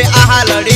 આહા લડી